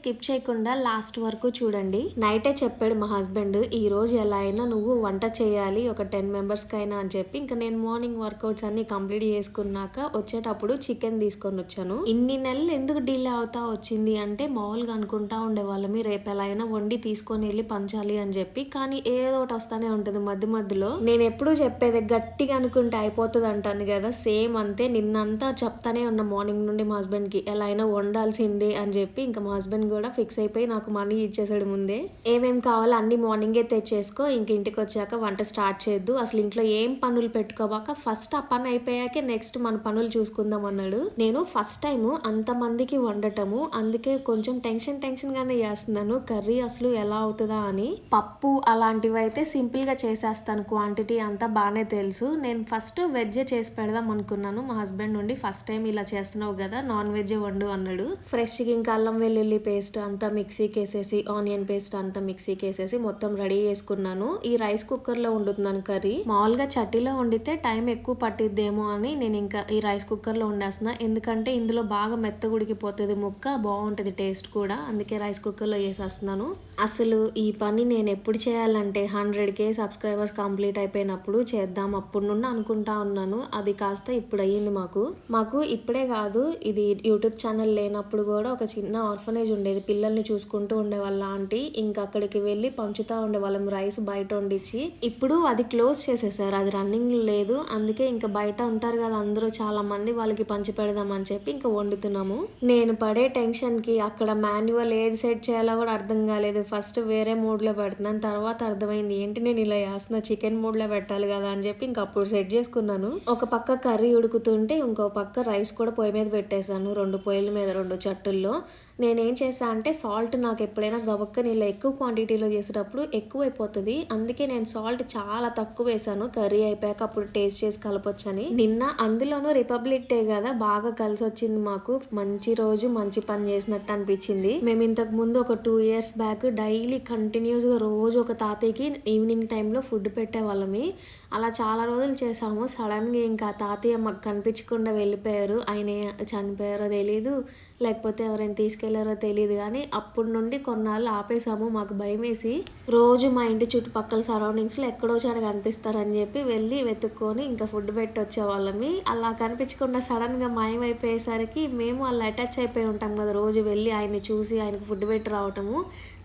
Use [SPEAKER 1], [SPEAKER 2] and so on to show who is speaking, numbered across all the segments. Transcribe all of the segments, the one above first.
[SPEAKER 1] Skip చేయకుండా last వరకు చూడండి. నైటే చెప్పాడు మా హస్బెండ్ ఈ రోజు ఎలా అయినా నువ్వు వంట చేయాలి ఒక టెన్ మెంబర్స్కి అయినా అని చెప్పి. ఇంకా నేను మార్నింగ్ వర్కౌట్స్ అన్ని కంప్లీట్ చేసుకున్నాక వచ్చేటప్పుడు చికెన్ తీసుకొని వచ్చాను. ఇన్ని నెలలు ఎందుకు డీలే అవుతా వచ్చింది అంటే మామూలుగా అనుకుంటా ఉండేవాళ్ళమి రేపు ఎలా అయినా వండి తీసుకొని వెళ్ళి పంచాలి అని చెప్పి. కానీ ఏదో ఒకటి వస్తానే ఉంటుంది మధ్య మధ్యలో. నేను ఎప్పుడూ చెప్పేది గట్టిగా అనుకుంటే అయిపోతుంది అంటాను కదా. సేమ్ అంతే. నిన్నంతా చెప్తానే ఉన్న మార్నింగ్ నుండి మా హస్బెండ్కి. ఎలా అయినా వండాల్సిందే అని చెప్పి. ఇంకా మా హస్బెండ్ కూడా ఫిక్స్ అయిపోయి నాకు మనీ ఇచ్చేసాడు ముందే. ఏమేం కావాలో అన్ని మార్నింగే తెచ్చేసుకో ఇంక ఇంటికి వచ్చాక వంట స్టార్ట్ చేయొద్దు అసలు ఇంట్లో ఏం పనులు పెట్టుకోబాక ఫస్ట్ ఆ పని అయిపోయాకే నెక్స్ట్ మన పనులు చూసుకుందాం అన్నాడు. నేను ఫస్ట్ టైం అంతమందికి వండటము అందుకే కొంచెం టెన్షన్ టెన్షన్ గానే చేస్తున్నాను. కర్రీ అసలు ఎలా అవుతుందా అని పప్పు అలాంటివి అయితే సింపుల్గా చేసేస్తాను. క్వాంటిటీ అంతా బాగానే తెలుసు. నేను ఫస్ట్ వెజ్ చేసి పెడదాం అనుకున్నాను. మా హస్బెండ్ నుండి ఫస్ట్ టైం ఇలా చేస్తున్నావు కదా నాన్ వెజ్ వండు అన్నాడు. ఫ్రెష్ ఇంకా అల్లం వెల్లుల్లి పేస్ట్ పేస్ట్ అంతా మిక్సీకి వేసేసి ఆనియన్ పేస్ట్ అంతా మిక్సీకి వేసేసి మొత్తం రెడీ చేసుకున్నాను. ఈ రైస్ కుక్కర్లో వండుతున్నాను కర్రీ. మామూలుగా చట్టీలో వండితే టైం ఎక్కువ పట్టిద్దేమో అని నేను ఇంకా ఈ రైస్ కుక్కర్లో వండేస్తున్నా. ఎందుకంటే ఇందులో బాగా మెత్త ఉడికిపోతుంది ముక్క బాగుంటుంది టేస్ట్ కూడా. అందుకే రైస్ కుక్కర్లో వేసేస్తున్నాను. అసలు ఈ పని నేను ఎప్పుడు చేయాలంటే హండ్రెడ్ కే సబ్స్క్రైబర్స్ కంప్లీట్ అయిపోయినప్పుడు చేద్దాం అప్పుడు నుండి అనుకుంటా ఉన్నాను. అది కాస్త ఇప్పుడు అయ్యింది మాకు. మాకు ఇప్పుడే కాదు ఇది యూట్యూబ్ ఛానల్ లేనప్పుడు కూడా ఒక చిన్న ఆర్ఫనేజ్ ఉండేది. పిల్లల్ని చూసుకుంటూ ఉండేవాళ్ళ ఆంటీ ఇంకా అక్కడికి వెళ్ళి పంచుతూ ఉండేవాళ్ళం రైస్ బయట వండించి ఇప్పుడు అది క్లోజ్ చేసేసారు. అది రన్నింగ్ లేదు. అందుకే ఇంకా బయట ఉంటారు కదా అందరూ చాలా మంది వాళ్ళకి పంచి పెడదామని చెప్పి ఇంకా వండుతున్నాము. నేను పడే టెన్షన్కి అక్కడ మాన్యువల్ ఏది సెట్ చేయాలో కూడా అర్థం కాలేదు. ఫస్ట్ వేరే మూడ్లో పెడుతున్నాను. తర్వాత అర్థమైంది. ఏంటి నేను ఇలా చేస్తున్నా? చికెన్ మూడ్లో పెట్టాలి కదా అని చెప్పి ఇంకా అప్పుడు సెట్ చేసుకున్నాను. ఒక పక్క కర్రీ ఉడుకుతుంటే ఇంకో పక్క రైస్ కూడా పొయ్యి మీద పెట్టేశాను. రెండు పొయ్యిల మీద రెండు చట్టుల్లో. నేనేం చేశాను అంటే సాల్ట్ నాకు ఎప్పుడైనా గబక్క ఇలా ఎక్కువ క్వాంటిటీలో చేసేటప్పుడు ఎక్కువ అయిపోతుంది అందుకే నేను సాల్ట్ చాలా తక్కువ వేసాను కర్రీ అయిపోయాక అప్పుడు టేస్ట్ చేసి కలపొచ్చని. నిన్న అందులోనూ రిపబ్లిక్ డే కదా బాగా కలిసి వచ్చింది మాకు. మంచి రోజు మంచి పని చేసినట్టు అనిపించింది. మేము ఇంతకు ముందు ఒక టూ ఇయర్స్ బ్యాక్ డైలీ కంటిన్యూస్గా రోజు ఒక తాతయ్యకి ఈవినింగ్ టైంలో ఫుడ్ పెట్టే వాళ్ళమి అలా చాలా రోజులు చేసాము సడన్గా ఇంకా తాతయ్య మాకు కనిపించకుండా వెళ్ళిపోయారు. ఆయన చనిపోయారో తెలీదు. లేకపోతే ఎవరైనా తీసుకెళ్ళారో తెలియదు కానీ అప్పటి నుండి కొన్నాళ్ళు ఆపేసాము మాకు భయం వేసి రోజు మా ఇంటి చుట్టుపక్కల సరౌండింగ్స్లో ఎక్కడో చాడ కనిపిస్తారని చెప్పి వెళ్ళి వెతుక్కొని ఇంకా ఫుడ్ పెట్టి వచ్చేవాళ్ళమి అలా కనిపించకుండా సడన్గా మాయమైపోయేసరికి మేము అలా అటాచ్ అయిపోయి ఉంటాం కదా రోజు వెళ్ళి ఆయన్ని చూసి ఆయనకు ఫుడ్ పెట్టి రావటము.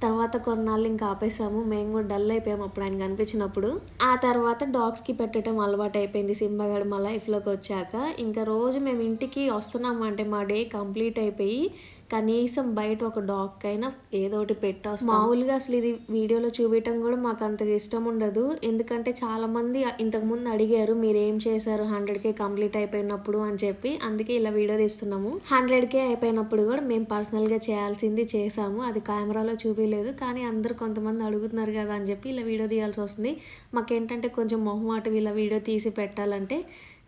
[SPEAKER 1] తర్వాత కొన్నాళ్ళు ఇంకా ఆపేసాము మేము కూడా డల్ అయిపోయాము అప్పుడు ఆయన కనిపించినప్పుడు ఆ తర్వాత డాగ్స్కి పెట్టడం అలవాటు అయిపోయింది. సింబగడ్ మా లైఫ్లోకి వచ్చాక. ఇంకా రోజు మేము ఇంటికి వస్తున్నామంటే మా డే కంప్లీట్ అయిపోయి కనీసం బయట ఒక డాగ్ అయినా ఏదో ఒకటి పెట్టొస్తాం. మామూలుగా అసలు ఇది వీడియోలో చూపించడం కూడా మాకు అంతగా ఇష్టం ఉండదు. ఎందుకంటే చాలా మంది ఇంతకు ముందు అడిగారు మీరు ఏం చేశారు? హండ్రెడ్ కే కంప్లీట్ అయిపోయినప్పుడు అని చెప్పి. అందుకే ఇలా వీడియో తీస్తున్నాము. హండ్రెడ్ కే అయిపోయినప్పుడు కూడా మేము పర్సనల్గా చేయాల్సింది చేసాము అది కెమెరాలో చూపించలేదు. కానీ అందరు కొంతమంది అడుగుతున్నారు కదా అని చెప్పి ఇలా వీడియో తీయాల్సి వస్తుంది. మాకేంటంటే కొంచెం మొహమాటం ఇలా వీడియో తీసి పెట్టాలంటే.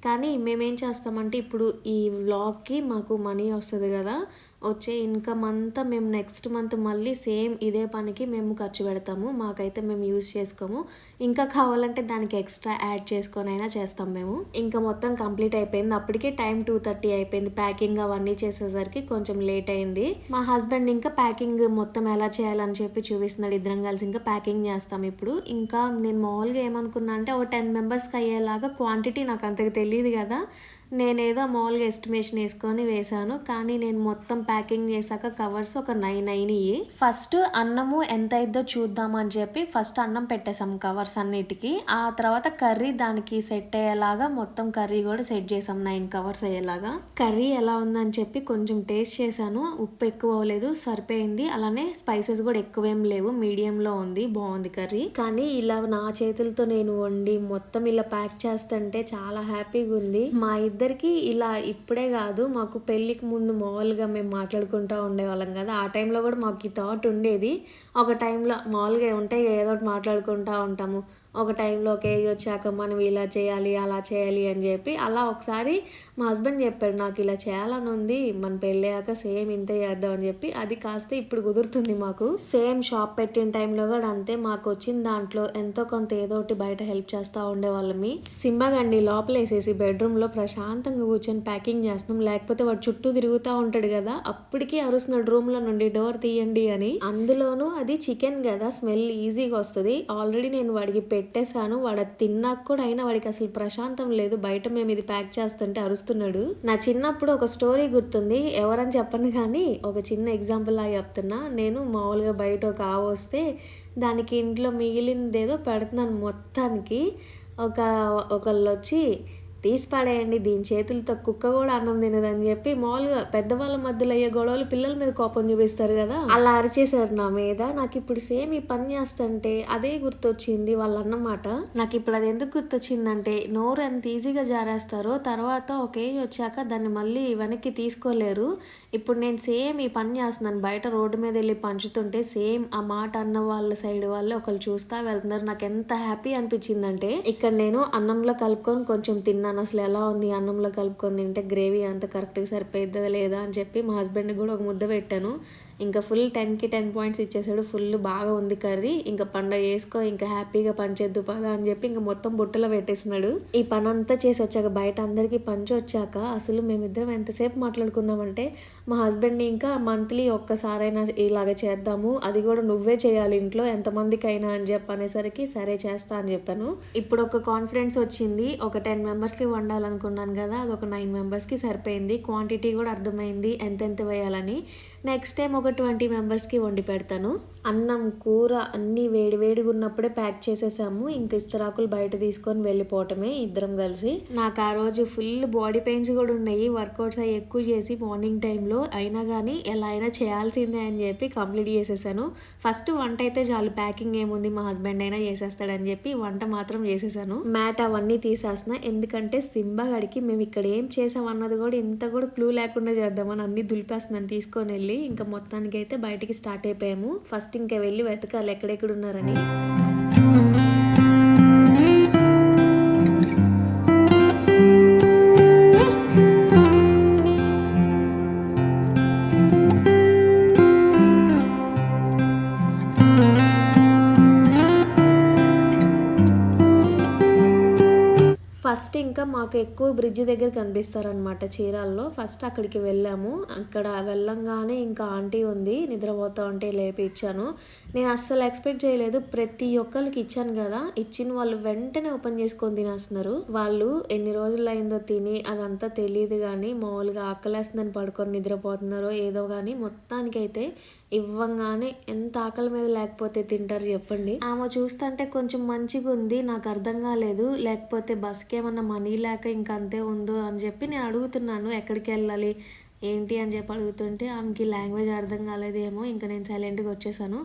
[SPEAKER 1] కానీ మేమేం చేస్తామంటే ఇప్పుడు ఈ వ్లాగ్కి మాకు మనీ వస్తుంది కదా. వచ్చే ఇన్కమ్ అంతా మేము నెక్స్ట్ మంత్ మళ్ళీ సేమ్ ఇదే పనికి మేము ఖర్చు పెడతాము. మాకైతే మేము యూజ్ చేసుకోము. ఇంకా కావాలంటే దానికి ఎక్స్ట్రా యాడ్ చేసుకొని అయినా చేస్తాం మేము. ఇంకా మొత్తం కంప్లీట్ అయిపోయింది. అప్పటికే టైం టూ థర్టీ అయిపోయింది. ప్యాకింగ్ అవన్నీ చేసేసరికి కొంచెం లేట్ అయింది. మా హస్బెండ్ ఇంకా ప్యాకింగ్ మొత్తం ఎలా చేయాలని చెప్పి చూపిస్తున్నాడు. ఇద్దరం కలిసి ఇంకా ప్యాకింగ్ చేస్తాం ఇప్పుడు. ఇంకా నేను మామూలుగా ఏమనుకున్నా అంటే ఒక టెన్ మెంబర్స్కి అయ్యేలాగా క్వాంటిటీ నాకు అంతగా తెలియదు కదా. నేనేదో మామూలుగా ఎస్టిమేషన్ వేసుకొని వేశాను కానీ నేను మొత్తం ప్యాకింగ్ చేశాక కవర్స్ ఒక నైన్ అయినాయి. ఫస్ట్ అన్నము ఎంత అయిద్దో చూద్దామని చెప్పి ఫస్ట్ అన్నం పెట్టేసాం కవర్స్ అన్నిటికీ. ఆ తర్వాత కర్రీ దానికి సెట్ అయ్యేలాగా మొత్తం కర్రీ కూడా సెట్ చేసాం నైన్ కవర్స్ అయ్యేలాగా. కర్రీ ఎలా ఉందని చెప్పి కొంచెం టేస్ట్ చేశాను. ఉప్పు ఎక్కువ అవ్వలేదు సరిపోయింది. అలానే స్పైసెస్ కూడా ఎక్కువేం లేవు మీడియంలో ఉంది బాగుంది కర్రీ. కానీ ఇలా నా చేతులతో నేను వండి మొత్తం ఇలా ప్యాక్ చేస్తుంటే చాలా హ్యాపీగా ఉంది. మా ఇద్దరికి ఇలా ఇప్పుడే కాదు మాకు పెళ్ళికి ముందు మామూలుగా మేము మాట్లాడుకుంటూ ఉండేవాళ్ళం కదా. ఆ టైంలో కూడా మాకు ఈ థాట్ ఉండేది. ఒక టైంలో మామూలుగా ఉంటే ఏదో ఒకటి మాట్లాడుకుంటూ ఉంటాము. ఒక టైంలో ఒక ఏజ్ వచ్చాక మనం ఇలా చేయాలి అలా చేయాలి అని చెప్పి అలా ఒకసారి మా హస్బెండ్ చెప్పాడు నాకు ఇలా చేయాలని ఉంది మన పెళ్ళయ్యాక సేమ్ ఇంతే చేద్దాం అని చెప్పి. అది కాస్త ఇప్పుడు కుదురుతుంది మాకు. సేమ్ షాప్ పెట్టిన టైంలో కూడా అంతే మాకు వచ్చిన దాంట్లో ఎంతో కొంత ఏదో ఒకటి బయట హెల్ప్ చేస్తూ ఉండేవాళ్ళమి. సింబగండి లోపల వేసేసి బెడ్రూమ్లో ప్రశాంతంగా కూర్చొని ప్యాకింగ్ చేస్తున్నాం. లేకపోతే వాడు చుట్టూ తిరుగుతూ ఉంటాడు కదా అప్పటికి అరుస్తున్నాడు రూమ్లో నుండి డోర్ తీయండి అని. అందులోనూ అది చికెన్ కదా స్మెల్ ఈజీగా వస్తుంది. ఆల్రెడీ నేను వాడికి పెట్టేశాను. వాడు తిన్నాక కూడా అయినా వాడికి అసలు ప్రశాంతం లేదు. బయట మేము ఇది ప్యాక్ చేస్తుంటే అరుస్తున్నాడు. నా చిన్నప్పుడు ఒక స్టోరీ గుర్తుంది. ఎవరని చెప్పను కానీ ఒక చిన్న ఎగ్జాంపుల్ లాగా చెప్తున్నా. నేను మామూలుగా బయట ఒక ఆవు వస్తే దానికి ఇంట్లో మిగిలినదేదో పెడుతున్నాను మొత్తానికి. ఒక ఒకళ్ళు వచ్చి తీసి పడేయండి దీని చేతులతో కుక్క కూడా అన్నం తినదని చెప్పి మామూలుగా పెద్దవాళ్ళ మధ్యలో అయ్యే గొడవలు పిల్లల మీద కోపం చూపిస్తారు కదా. అలా అరిచేశారు నా మీద. నాకు ఇప్పుడు సేమ్ ఈ పని చేస్తుంటే అదే గుర్తొచ్చింది వాళ్ళ అన్నమాట నాకు ఇప్పుడు అది ఎందుకు గుర్తొచ్చిందంటే నోరు ఎంత ఈజీగా జారేస్తారో తర్వాత ఒక ఏజ్ వచ్చాక దాన్ని మళ్ళీ వెనక్కి తీసుకోలేరు. ఇప్పుడు నేను సేమ్ ఈ పని చేస్తున్నాను. బయట రోడ్డు మీద వెళ్ళి పంచుతుంటే సేమ్ ఆ మాట అన్న వాళ్ళ సైడ్ వాళ్ళు ఒకళ్ళు చూస్తా వెళ్తున్నారు. నాకు ఎంత హ్యాపీ అనిపించిందంటే ఇక్కడ నేను అన్నంలో కలుపుకొని కొంచెం తిన్నాను. అసలు ఎలా ఉంది? అన్నంలో కలుపుకొని తింటే గ్రేవీ అంత కరెక్ట్గా సరిపోయిద్దా లేదా అని చెప్పి మా హస్బెండ్ కూడా ఒక ముద్ద పెట్టాను. ఇంకా ఫుల్ టెన్కి టెన్ పాయింట్స్ ఇచ్చేసాడు. ఫుల్ బాగా ఉంది కర్రీ ఇంకా పండగ వేసుకో ఇంకా హ్యాపీగా పంచేద్దు పదా అని చెప్పి ఇంకా మొత్తం బుట్టలో పెట్టేసినాడు. ఈ పని అంతా చేసి వచ్చాక బయట అందరికీ పంచి వచ్చాక అసలు మేమిద్దరం ఎంతసేపు మాట్లాడుకున్నామంటే మా హస్బెండ్ని ఇంకా మంత్లీ ఒక్కసారైనా ఇలాగ చేద్దాము అది కూడా నువ్వే చేయాలి ఇంట్లో ఎంతమందికైనా అని చెప్పి అనేసరికి సరే చేస్తా అని చెప్పాను. ఇప్పుడు ఒక కాన్ఫిడెన్స్ వచ్చింది. ఒక టెన్ మెంబర్స్కి వండాలనుకున్నాను కదా అది ఒక నైన్ మెంబర్స్కి సరిపోయింది. క్వాంటిటీ కూడా అర్థమైంది ఎంతెంత వేయాలని. నెక్స్ట్ టైం ఒక ఒక ట్వంటీ మెంబర్స్కి వండి పెడతాను. అన్నం కూర అన్నీ వేడి వేడిగా ఉన్నప్పుడే ప్యాక్ చేసేసాము. ఇంక ఇస్తరాకులు బయట తీసుకొని వెళ్ళిపోవటమే ఇద్దరం కలిసి. నాకు ఆ రోజు ఫుల్ బాడీ పెయిన్స్ కూడా ఉన్నాయి. వర్కౌట్స్ అవి ఎక్కువ చేసి మార్నింగ్ టైంలో అయినా కానీ ఎలా అయినా చేయాల్సిందే అని చెప్పి కంప్లీట్ చేసేసాను. ఫస్ట్ వంట అయితే చాలు ప్యాకింగ్ ఏముంది మా హస్బెండ్ అయినా చేసేస్తాడని చెప్పి వంట మాత్రం చేసేసాను. మ్యాట్ అవన్నీ తీసేసిన. ఎందుకంటే సింబా గడికి మేము ఇక్కడ ఏం చేసాం అన్నది కూడా ఇంత కూడా క్లూ లేకుండా చేద్దామని అన్ని దులిపేస్తున్నాను తీసుకొని వెళ్ళి. ఇంకా మొత్తానికి అయితే బయటికి స్టార్ట్ అయిపోయాము. ఫస్ట్ ఇంకా వెళ్ళి వెతకాలి ఎక్కడెక్కడ ఉన్నారని. మాకు ఎక్కువ బ్రిడ్జ్ దగ్గర కనిపిస్తారనమాట చీరాల్లో. ఫస్ట్ అక్కడికి వెళ్ళాము. అక్కడ వెళ్ళంగానే ఇంకా ఆంటీ ఉంది నిద్రపోతా ఉంటే లేపి ఇచ్చాను నేను అస్సలు ఎక్స్పెక్ట్ చేయలేదు. ప్రతి ఒక్కరికి ఇచ్చాను కదా. ఇచ్చిన వాళ్ళు వెంటనే ఓపెన్ చేసుకొని తినేస్తున్నారు. వాళ్ళు ఎన్ని రోజులు అయిందో తిని అదంతా తెలియదు కానీ మామూలుగా ఆకలేస్తుందని పడుకొని నిద్రపోతున్నారో ఏదో కానీ మొత్తానికైతే ఇవ్వంగానే ఎంత ఆకలి మీద లేకపోతే తింటారు చెప్పండి. ఆమె చూస్తుంటే కొంచెం మంచిగా ఉంది నాకు అర్థం కాలేదు. లేకపోతే బస్కి ఏమన్నా మనీ లేక ఇంక అంతే ఉందో అని చెప్పి నేను అడుగుతున్నాను ఎక్కడికి వెళ్ళాలి ఏంటి అని చెప్పి అడుగుతుంటే ఆమెకి లాంగ్వేజ్ అర్థం కాలేదేమో ఇంకా నేను సైలెంట్గా వచ్చేసాను.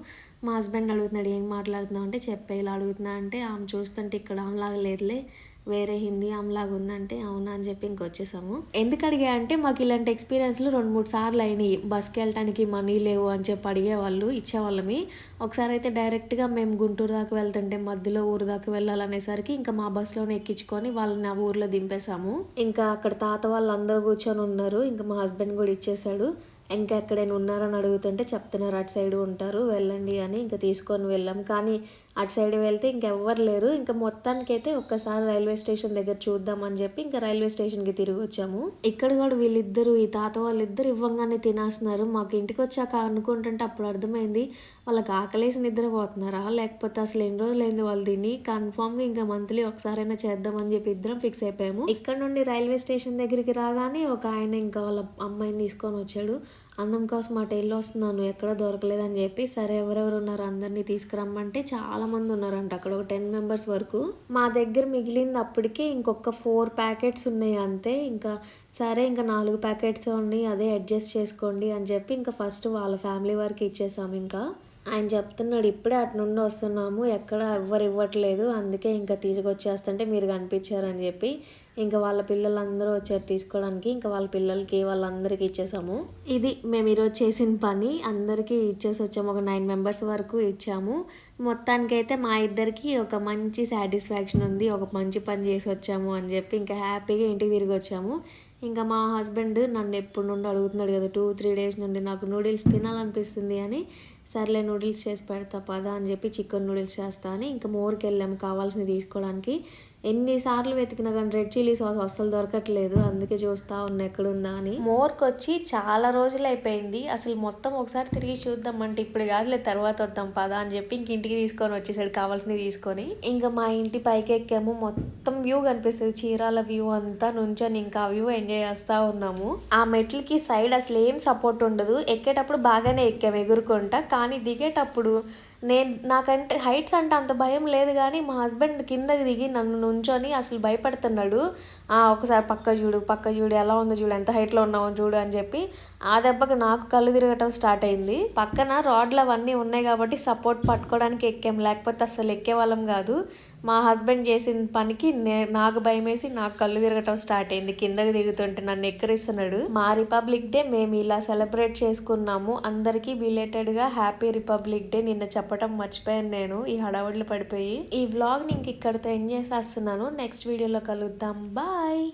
[SPEAKER 1] మా హస్బెండ్ అడుగుతున్నాడు ఏం మాట్లాడుతున్నావు? అంటే చెప్పే ఇలా అడుగుతున్నా అంటే ఆమె చూస్తుంటే ఇక్కడ ఆమెలాగా లేదులే వేరే హిందీ ఆమ్లాగా ఉందంటే అవునా అని చెప్పి ఇంకొచ్చేసాము ఎందుకు అడిగా అంటే మాకు ఇలాంటి ఎక్స్పీరియన్స్లు రెండు మూడు సార్లు అయినాయి. బస్కి వెళ్ళటానికి మనీ లేవు అని చెప్పి అడిగేవాళ్ళు ఇచ్చేవాళ్ళమి. ఒకసారి అయితే డైరెక్ట్గా మేము గుంటూరు దాకా వెళ్తుంటే మధ్యలో ఊరు దాకా వెళ్ళాలనేసరికి ఇంకా మా బస్సులోనే ఎక్కించుకొని వాళ్ళని ఆ ఊర్లో దింపేశాము. ఇంకా అక్కడ తాత వాళ్ళు అందరూ కూర్చొని ఉన్నారు. ఇంకా మా హస్బెండ్ కూడా ఇచ్చేసాడు. ఇంకా ఎక్కడైనా ఉన్నారని అడుగుతుంటే చెప్తున్నారు అటు సైడ్ ఉంటారు వెళ్ళండి అని ఇంకా తీసుకొని వెళ్ళాం. కానీ అటు సైడ్ వెళ్తే ఇంకెవ్వరు లేరు. ఇంకా మొత్తానికైతే ఒక్కసారి రైల్వే స్టేషన్ దగ్గర చూద్దామని చెప్పి ఇంకా రైల్వే స్టేషన్కి తిరిగి వచ్చాము. ఇక్కడ కూడా వీళ్ళిద్దరూ ఈ తాత వాళ్ళిద్దరు ఇవ్వంగానే తినేస్తున్నారు. మాకు ఇంటికి వచ్చాక అనుకుంటుంటే అప్పుడు అర్థమైంది వాళ్ళకి ఆకలేసి నిద్రపోతున్నారా? లేకపోతే అసలు ఎన్ని రోజులు అయింది వాళ్ళు తిని? కన్ఫామ్గా ఇంకా మంత్లీ ఒకసారైనా చేద్దామని చెప్పి ఇద్దరం ఫిక్స్ అయిపోయాము. ఇక్కడ నుండి రైల్వే స్టేషన్ దగ్గరికి రాగానే ఒక ఆయన ఇంకా వాళ్ళ అమ్మాయిని తీసుకొని వచ్చాడు. అన్నం కోసం అటు వెళ్ళి వస్తున్నాను ఎక్కడ దొరకలేదని చెప్పి సరే ఎవరెవరు ఉన్నారు అందరినీ తీసుకురమ్మంటే చాలా మంది ఉన్నారంట. అక్కడ ఒక టెన్ మెంబర్స్ వరకు. మా దగ్గర మిగిలింది అప్పటికే ఇంకొక ఫోర్ ప్యాకెట్స్ ఉన్నాయి అంతే. ఇంకా సరే ఇంకా నాలుగు ప్యాకెట్స్ ఉన్నాయి అదే అడ్జస్ట్ చేసుకోండి అని చెప్పి ఇంకా ఫస్ట్ వాళ్ళ ఫ్యామిలీ వరకు ఇచ్చేసాము ఇంకా. ఆయన చెప్తున్నాడు ఇప్పుడే అటు నుండి వస్తున్నాము ఎక్కడ ఎవ్వరు ఇవ్వట్లేదు అందుకే ఇంకా తీసుకొచ్చేస్తుంటే మీరు కనిపించారని చెప్పి ఇంకా వాళ్ళ పిల్లలందరూ వచ్చారు తీసుకోవడానికి ఇంకా వాళ్ళ పిల్లలకి వాళ్ళందరికీ ఇచ్చేసాము. ఇది మేము ఈరోజు చేసిన పని అందరికీ ఇచ్చేసి వచ్చాము ఒక నైన్ మెంబర్స్ వరకు ఇచ్చాము. మొత్తానికైతే మా ఇద్దరికి ఒక మంచి సాటిస్ఫాక్షన్ ఉంది ఒక మంచి పని చేసి వచ్చాము అని చెప్పి ఇంకా హ్యాపీగా ఇంటికి తిరిగి వచ్చాము. ఇంకా మా హస్బెండ్ నన్ను ఎప్పుడు నుండి అడుగుతున్నాడు కదా టూ త్రీ డేస్ నుండి నాకు నూడిల్స్ తినాలనిపిస్తుంది అని సర్లే నూడిల్స్ చేసి పెడతా పదా అని చెప్పి చికెన్ నూడిల్స్ చేస్తా అని ఇంకా మోర్కి వెళ్ళాము కావాల్సినవి తీసుకోవడానికి. ఎన్నిసార్లు వెతికినా కానీ రెడ్ చిల్లీ సాస్ అస్సలు దొరకట్లేదు. అందుకే చూస్తా ఉన్నా ఎక్కడుందా అని. మోర్కి వచ్చి చాలా రోజులు అయిపోయింది అసలు మొత్తం ఒకసారి తిరిగి చూద్దాం అంటే ఇప్పుడు కాదులే తర్వాత వద్దాం పదా అని చెప్పి ఇంక ఇంటికి తీసుకొని వచ్చేసాడు కావాల్సినవి తీసుకొని ఇంకా మా ఇంటి పైకి ఎక్కాము. మొత్తం వ్యూ కనిపిస్తుంది. చీరాల వ్యూ అంతా నుంచొని ఇంకా వ్యూ ఎంజాయ్ చేస్తూ ఉన్నాము. ఆ మెట్లకి సైడ్ అసలు ఏం సపోర్ట్ ఉండదు. ఎక్కేటప్పుడు బాగానే ఎక్కాము ఎగురుకుంటా. కానీ దిగేటప్పుడు నేను నాకంటే హైట్స్ అంటే అంత భయం లేదు కానీ మా హస్బెండ్ కిందకి దిగి నన్ను నుంచొని అసలు భయపడుతున్నాడు. ఒకసారి పక్క చూడు పక్క చూడు ఎలా ఉందో చూడు ఎంత హైట్లో ఉన్నావో చూడు అని చెప్పి ఆ దెబ్బకి నాకు కళ్ళు తిరగటం స్టార్ట్ అయింది. పక్కన రాడ్లు అవన్నీ ఉన్నాయి కాబట్టి సపోర్ట్ పట్టుకోవడానికి ఎక్కాం లేకపోతే అసలు ఎక్కేవాళ్ళం కాదు. మా హస్బెండ్ చేసిన పనికి నే- నాకు భయం వేసి నాకు కళ్ళు తిరగటం స్టార్ట్ అయింది. కిందకి దిగుతుంటే నన్ను ఎక్కరిస్తున్నాడు. మా రిపబ్లిక్ డే మేము ఇలా సెలబ్రేట్ చేసుకున్నాము. అందరికీ బిలేటెడ్గా హ్యాపీ రిపబ్లిక్ డే నిన్న చెప్పటం మర్చిపోయాను నేను. ఈ హడావుడిలో పడిపోయి ఈ వ్లాగ్ ఇంక ఇక్కడితో ఎండ్ చేసేస్తున్నాను. నెక్స్ట్ వీడియోలో కలుద్దాం. బాయ్